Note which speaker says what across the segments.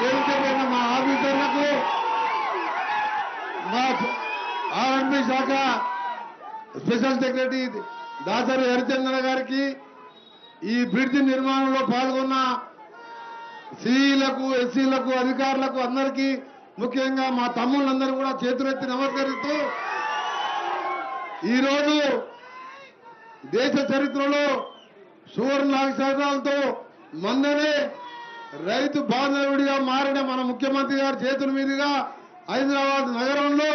Speaker 1: వేదికపైన మా ఆఫీసర్లకు మా ఆర్ఎంపీ శాఖ స్పెషల్ సెక్రటరీ దాసరి హరిచంద్ర గారికి ఈ బ్రిడ్జ్ నిర్మాణంలో పాల్గొన్న సిఈలకు ఎస్సీలకు అధికారులకు అందరికీ ముఖ్యంగా మా తమ్ముళ్ళందరూ కూడా చేతులెత్తి నమస్కరిస్తూ ఈరోజు దేశ చరిత్రలో సువర్ణ అక్షరాలతో మందనే రైతు బాంధవుడిగా మారిన మన ముఖ్యమంత్రి గారి చేతుల మీదుగా హైదరాబాద్ నగరంలో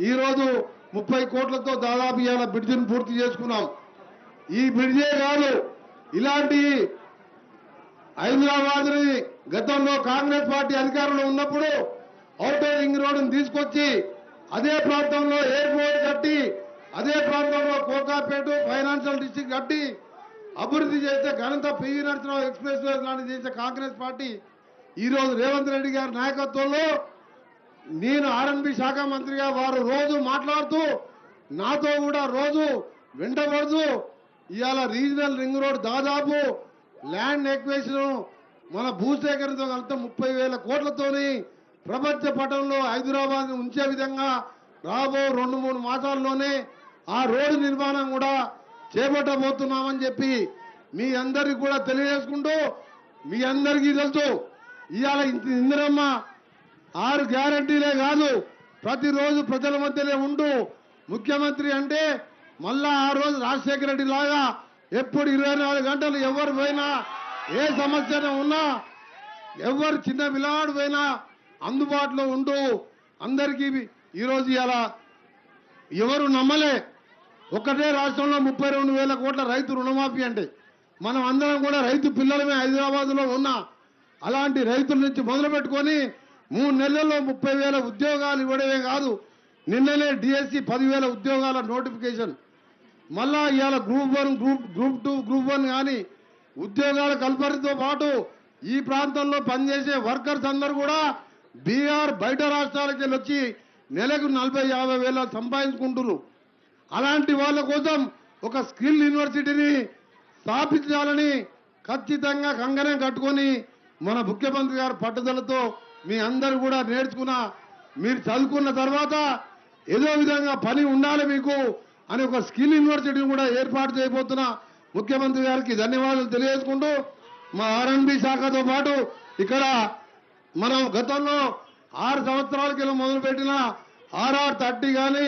Speaker 1: ఈరోజు ముప్పై కోట్లతో దాదాపు ఇవాళ బ్రిడ్జిని పూర్తి చేసుకున్నాం. ఈ బ్రిడ్జే కాదు ఇలాంటి హైదరాబాద్ని గతంలో కాంగ్రెస్ పార్టీ అధికారంలో ఉన్నప్పుడు ఔటర్ రింగ్ రోడ్డును తీసుకొచ్చి అదే ప్రాంతంలో ఎయిర్పోర్ట్ కట్టి అదే ప్రాంతంలో కోకాపేట ఫైనాన్షియల్ డిస్ట్రిక్ట్ కట్టి అభివృద్ధి చేస్తే ఘనత పివి నరసింహరావు ఎక్స్ప్రెస్ వే లాంటి చేసే కాంగ్రెస్ పార్టీ ఈరోజు రేవంత్ రెడ్డి గారి నాయకత్వంలో నేను ఆర్ఎన్బి శాఖ మంత్రిగా వారు రోజు మాట్లాడుతూ నాతో కూడా రోజు వెంటబడుతూ ఇవాళ రీజనల్ రింగ్ రోడ్ దాదాపు ల్యాండ్ ఎక్వేషన్ మన భూసేకరణతో కలిపితే ముప్పై వేల కోట్లతోని ప్రపంచ పటంలో హైదరాబాద్ ఉంచే విధంగా రాబో రెండు మూడు మాసాల్లోనే ఆ రోడ్డు నిర్మాణం కూడా చేపట్టబోతున్నామని చెప్పి మీ అందరికి కూడా తెలియజేసుకుంటూ మీ అందరికీ తెలుసు ఇవాళ ఇంత- ఇందిరమ్మ ఆరు గ్యారంటీలే కాదు ప్రతిరోజు ప్రజల మధ్యనే ఉంటూ ముఖ్యమంత్రి అంటే మళ్ళా ఆ రోజు రాజశేఖర రెడ్డి లాగా ఎప్పుడు ఇరవై నాలుగు గంటలు ఎవరు పోయినా ఏ సమస్య ఉన్నా ఎవరు చిన్న పిల్లవాడు పోయినా అందుబాటులో ఉంటూ అందరికీ ఈరోజు ఇలా ఎవరు నమ్మలే. ఒకటే రాష్ట్రంలో ముప్పై రెండు వేల కోట్ల రైతు రుణమాఫీ అంటే మనం అందరం కూడా రైతు పిల్లలమే హైదరాబాద్లో ఉన్నా అలాంటి రైతుల నుంచి మొదలుపెట్టుకొని మూడు నెలల్లో ముప్పై వేల ఉద్యోగాలు ఇవ్వడమే కాదు నిన్ననే డిఎస్సి పదివేల ఉద్యోగాల నోటిఫికేషన్. మళ్ళా ఇవాళ group one group group two group one కానీ ఉద్యోగాల కల్పనతో పాటు ఈ ప్రాంతంలో పనిచేసే వర్కర్స్ అందరూ కూడా బీఆర్ బయట రాష్ట్రాలకి వెళ్ళి వచ్చి నెలకు నలభై యాభై వేల సంపాదించుకుంటున్నారు. అలాంటి వాళ్ళ కోసం ఒక స్కిల్ యూనివర్సిటీని స్థాపించాలని ఖచ్చితంగా కంగనం కట్టుకొని మన ముఖ్యమంత్రి గారి పట్టుదలతో మీ అందరు కూడా నేర్చుకున్న మీరు చదువుకున్న తర్వాత ఏదో విధంగా పని ఉండాలి మీకు అని ఒక స్కిల్ యూనివర్సిటీని కూడా ఏర్పాటు చేయబోతున్న ముఖ్యమంత్రి గారికి ధన్యవాదాలు తెలియజేసుకుంటూ మా ఆర్ఎండ్బి శాఖతో పాటు ఇక్కడ మనం గతంలో ఆరు సంవత్సరాల కింద మొదలుపెట్టిన ఆర్ఆర్ థర్టీ కానీ